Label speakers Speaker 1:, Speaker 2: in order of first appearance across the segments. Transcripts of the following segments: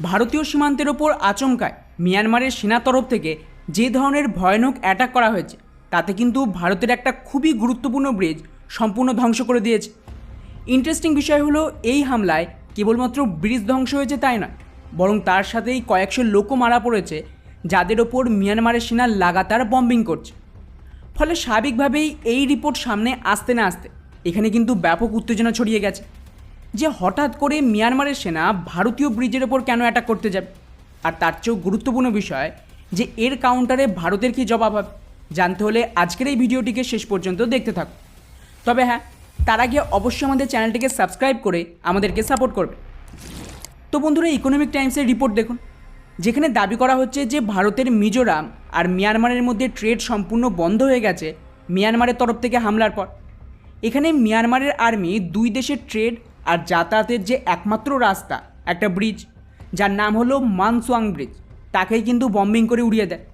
Speaker 1: ভারতীয় সীমান্তের ওপর আচমকায় মিয়ানমারের সেনা তরফ থেকে যে ধরনের ভয়ানক অ্যাটাক করা হয়েছে, তাতে কিন্তু ভারতের একটা খুবই গুরুত্বপূর্ণ ব্রিজ সম্পূর্ণ ধ্বংস করে দিয়েছে। ইন্টারেস্টিং বিষয় হলো, এই হামলায় কেবলমাত্র ব্রিজ ধ্বংস হয়েছে তাই নয়, বরং তার সাথেই কয়েকশো লোকও মারা পড়েছে, যাদের ওপর মিয়ানমারের সেনা লাগাতার বম্বিং করছে। ফলে স্বাভাবিকভাবেই এই রিপোর্ট সামনে আসতে না আসতে এখানে কিন্তু ব্যাপক উত্তেজনা ছড়িয়ে গেছে। যে হঠাৎ করে মিয়ানমারের সেনা ভারতীয় ব্রিজের ওপর কেন অ্যাটাক করতে যাবে আর তার চেয়েও গুরুত্বপূর্ণ বিষয় যে এর কাউন্টারে ভারতের কী জবাব হবে? জানতে হলে আজকের এই ভিডিওটিকে শেষ পর্যন্ত দেখতে থাকো তবে হ্যাঁ তার আগে অবশ্যই আমাদের চ্যানেলটিকে সাবস্ক্রাইব করে আমাদেরকে সাপোর্ট করবে। তো বন্ধুরা ইকোনমিক টাইমসের রিপোর্ট দেখুন, যেখানে দাবি করা হচ্ছে যে ভারতের মিজোরাম আর মিয়ানমারের মধ্যে ট্রেড সম্পূর্ণ বন্ধ হয়ে গেছে মিয়ানমারের তরফ থেকে হামলার পর। এখানে মিয়ানমারের আর্মি দুই দেশের ট্রেড আর যাতায়াতের যে একমাত্র রাস্তা, একটা ব্রিজ যার নাম হলো মানসোয়াং ব্রিজ তাকেই কিন্তু বম্বিং করে উড়িয়ে দেয়।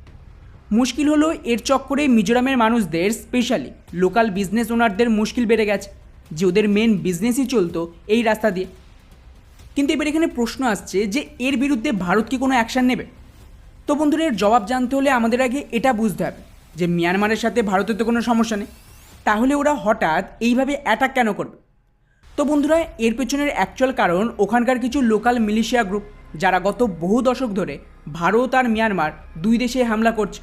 Speaker 1: মুশকিল হলো এর চক্করে মিজোরামের মানুষদের স্পেশালি লোকাল বিজনেস ওনারদের মুশকিল বেড়ে গেছে, যে ওদের মেন বিজনেসই চলতো এই রাস্তা দিয়ে। কিন্তু এবার এখানে প্রশ্ন আসছে যে এর বিরুদ্ধে ভারত কি কোনো অ্যাকশান নেবে? তো বন্ধুরা, এর জবাব জানতে হলে আমাদের আগে এটা বুঝতে হবে যে মিয়ানমারের সাথে ভারতের তো কোনো সমস্যা নেই। তাহলে ওরা হঠাৎ এইভাবে অ্যাটাক কেন করবে? তো বন্ধুরা, এর পেছনের অ্যাকচুয়াল কারণ, ওখানকার কিছু লোকাল মিলিশিয়া গ্রুপ যারা গত বহু দশক ধরে ভারত আর মিয়ানমার দুই দেশে হামলা করছে।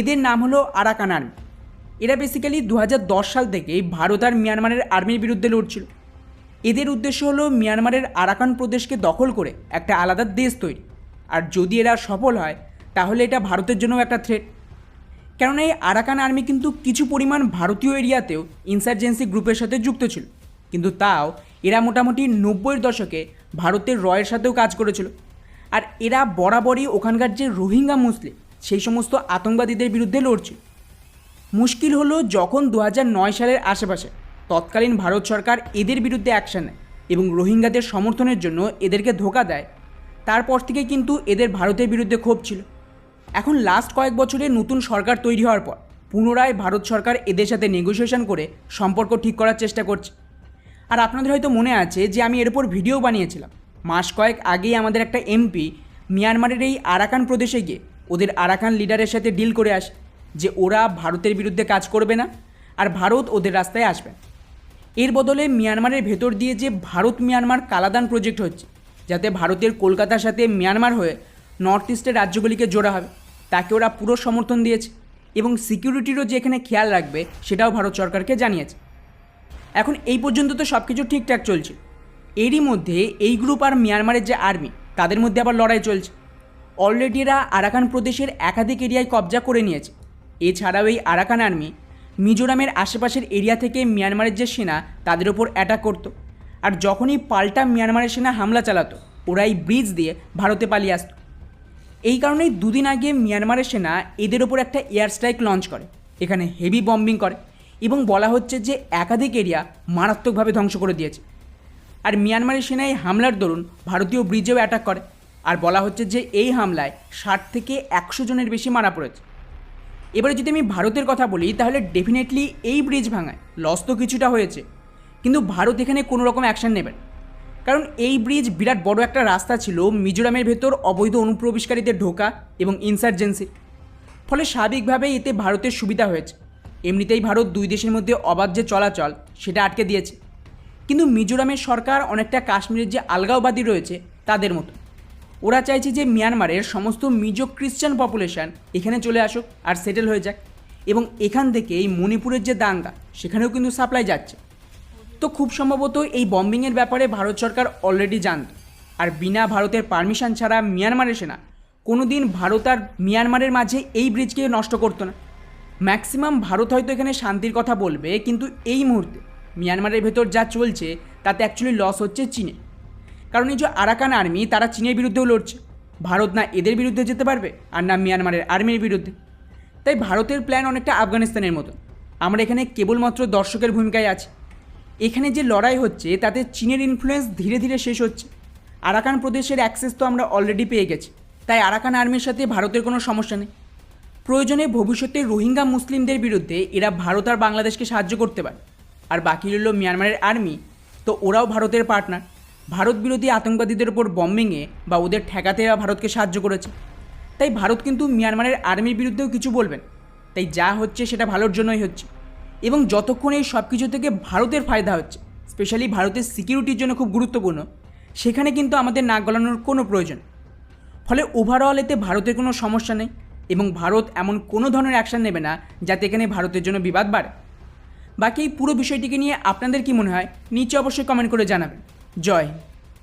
Speaker 1: এদের নাম হলো আরাকান আর্মি এরা বেসিক্যালি দু হাজার দশ সাল থেকে ভারত আর মিয়ানমারের আর্মির বিরুদ্ধে লড়ছিল। এদের উদ্দেশ্য হলো মিয়ানমারের আরাকান প্রদেশকে দখল করে একটা আলাদা দেশ তৈরি। আর যদি এরা সফল হয়, তাহলে এটা ভারতের জন্যও একটা থ্রেট কেননা এই আরাকান আর্মি কিন্তু কিছু পরিমাণ ভারতীয় এরিয়াতেও ইনসার্জেন্সি গ্রুপের সাথে যুক্ত ছিল। কিন্তু তাও এরা মোটামুটি নব্বইয়ের দশকে ভারতের রয়ের সাথেও কাজ করেছিল। আর এরা বরাবরই ওখানকার যে রোহিঙ্গা মুসলিম, সেই সমস্ত আতঙ্কবাদীদের বিরুদ্ধে লড়ছিল। মুশকিল হলো যখন দু সালের আশেপাশে তৎকালীন ভারত সরকার এদের বিরুদ্ধে অ্যাকশন নেয় এবং রোহিঙ্গাদের সমর্থনের জন্য এদেরকে ধোকা দেয়, তারপর থেকে কিন্তু এদের ভারতের বিরুদ্ধে ক্ষোভ ছিল। এখন লাস্ট কয়েক বছরে নতুন সরকার তৈরি হওয়ার পর পুনরায় ভারত সরকার এদের সাথে নেগোসিয়েশন করে সম্পর্ক ঠিক করার চেষ্টা করছে। আর আপনাদের হয়তো মনে আছে যে আমি এর উপর ভিডিও বানিয়েছিলাম। মাস কয়েক আগেই আমাদের একটা এমপি মিয়ানমারের এই আরাকান প্রদেশে গিয়ে ওদের আরাকান লিডারের সাথে ডিল করে আসে যে ওরা ভারতের বিরুদ্ধে কাজ করবে না আর ভারত ওদের রাস্তায় আসবে এর বদলে মিয়ানমারের ভেতর দিয়ে যে ভারত মিয়ানমার কালাদান প্রজেক্ট হচ্ছে, যাতে ভারতের কলকাতার সাথে মিয়ানমার হয়ে নর্থ ইস্টের রাজ্যগুলিকে জোড়া হবে, তাকে ওরা পুরো সমর্থন দিয়েছে এবং সিকিউরিটিরও যে এখানে খেয়াল রাখবে সেটাও ভারত সরকারকে জানিয়েছে। এখন এই পর্যন্ত তো সব কিছু ঠিকঠাক চলছে। এরই মধ্যে এই গ্রুপ আর মিয়ানমারের যে আর্মি তাদের মধ্যে আবার লড়াই চলছে। অলরেডি এরা আরাকান প্রদেশের একাধিক এরিয়ায় কবজা করে নিয়েছে। এছাড়াও এই আরাকান আর্মি মিজোরামের আশেপাশের এরিয়া থেকে মিয়ানমারের যে সেনা, তাদের ওপর অ্যাটাক করতো। আর যখনই পাল্টা মিয়ানমারের সেনা হামলা চালাতো ওরা এই ব্রিজ দিয়ে ভারতে পালিয়ে আসতো। এই কারণেই দুদিন আগে মিয়ানমারের সেনা এদের ওপর একটা এয়ার স্ট্রাইক লঞ্চ করে। এখানে হেভি বম্বিং করে। এবং বলা হচ্ছে যে একাধিক এরিয়া মারাত্মকভাবে ধ্বংস করে দিয়েছে। আর মিয়ানমারের সেনা এই হামলার দরুন ভারতীয় ব্রিজেও অ্যাটাক করে। আর বলা হচ্ছে যে এই হামলায় ষাট থেকে একশো জনের বেশি মারা পড়েছে। এবারে যদি আমি ভারতের কথা বলি, তাহলে ডেফিনেটলি এই ব্রিজ ভাঙায় লস তো কিছুটা হয়েছে। কিন্তু ভারত এখানে কোনো রকম অ্যাকশন নেবে না। কারণ এই ব্রিজ বিরাট বড় একটা রাস্তা ছিল মিজোরামের ভেতর অবৈধ অনুপ্রবেশকারীদের ঢোকা এবং ইনসার্জেন্সি ফলে স্বাভাবিকভাবেই এতে ভারতের সুবিধা হয়েছে। এমনিতেই ভারত দুই দেশের মধ্যে অবাধ যে চলাচল, সেটা আটকে দিয়েছে। কিন্তু মিজোরামের সরকার অনেকটা কাশ্মীরের যে আলগাওবাদী রয়েছে, তাদের মতো। ওরা চাইছে যে মিয়ানমারের সমস্ত মিজো খ্রিশ্চান পপুলেশন এখানে চলে আসুক আর সেটেল হয়ে যাক। এবং এখান থেকে এই মণিপুরের যে দাঙ্গা, সেখানেও কিন্তু সাপ্লাই যাচ্ছে। তো খুব সম্ভবত এই বম্বিংয়ের ব্যাপারে ভারত সরকার অলরেডি জানত। আর বিনা ভারতের পারমিশন ছাড়া মিয়ানমারের সেনা কোনো দিন ভারত আর মিয়ানমারের মাঝে এই ব্রিজকে নষ্ট করতো না। ম্যাক্সিমাম ভারত হয়তো এখানে শান্তির কথা বলবে, কিন্তু এই মুহূর্তে মিয়ানমারের ভেতর যা চলছে, তাতে অ্যাকচুয়ালি লস হচ্ছে চীনে। কারণ এই যে আরাকান আর্মি তারা চীনের বিরুদ্ধেও লড়ছে। ভারত না এদের বিরুদ্ধে যেতে পারবে, আর না মিয়ানমারের আর্মির বিরুদ্ধে। তাই ভারতের প্ল্যান অনেকটা আফগানিস্তানের মতো আমরা এখানে কেবলমাত্র দর্শকের ভূমিকায় আছি। এখানে যে লড়াই হচ্ছে, তাতে চীনের ইনফ্লুয়েন্স ধীরে ধীরে শেষ হচ্ছে। আরাকান প্রদেশের অ্যাক্সেস তো আমরা অলরেডি পেয়ে গেছি। তাই আরাকান আর্মির সাথে ভারতের কোনো সমস্যা নেই। প্রয়োজনে ভবিষ্যতে রোহিঙ্গা মুসলিমদের বিরুদ্ধে এরা ভারত আর বাংলাদেশকে সাহায্য করতে পারে। আর বাকি রইল মিয়ানমারের আর্মি। তো ওরাও ভারতের পার্টনার। ভারত বিরোধী আতঙ্কবাদীদের ওপর বম্বিংয়ে বা ওদের ঠেকাতে ভারতকে সাহায্য করেছে। তাই ভারত কিন্তু মিয়ানমারের আর্মির বিরুদ্ধেও কিছু বলবেন তাই যা হচ্ছে সেটা ভালোর জন্যই হচ্ছে। এবং যতক্ষণ এই সব কিছু থেকে ভারতের ফায়দা হচ্ছে স্পেশালি ভারতের সিকিউরিটির জন্য খুব গুরুত্বপূর্ণ, সেখানে কিন্তু আমাদের নাক গলানোর কোনো প্রয়োজন ফলে ওভারঅল এতে ভারতের কোনো সমস্যা নেই। এবং ভারত এমন কোনো ধরনের অ্যাকশান নেবে না যাতে এখানে ভারতের জন্য বিবাদ বাড়ে। বাকি পুরো বিষয়টিকে নিয়ে আপনাদের কি মনে হয়? নিচে অবশ্যই কমেন্ট করে জানাবেন। জয়।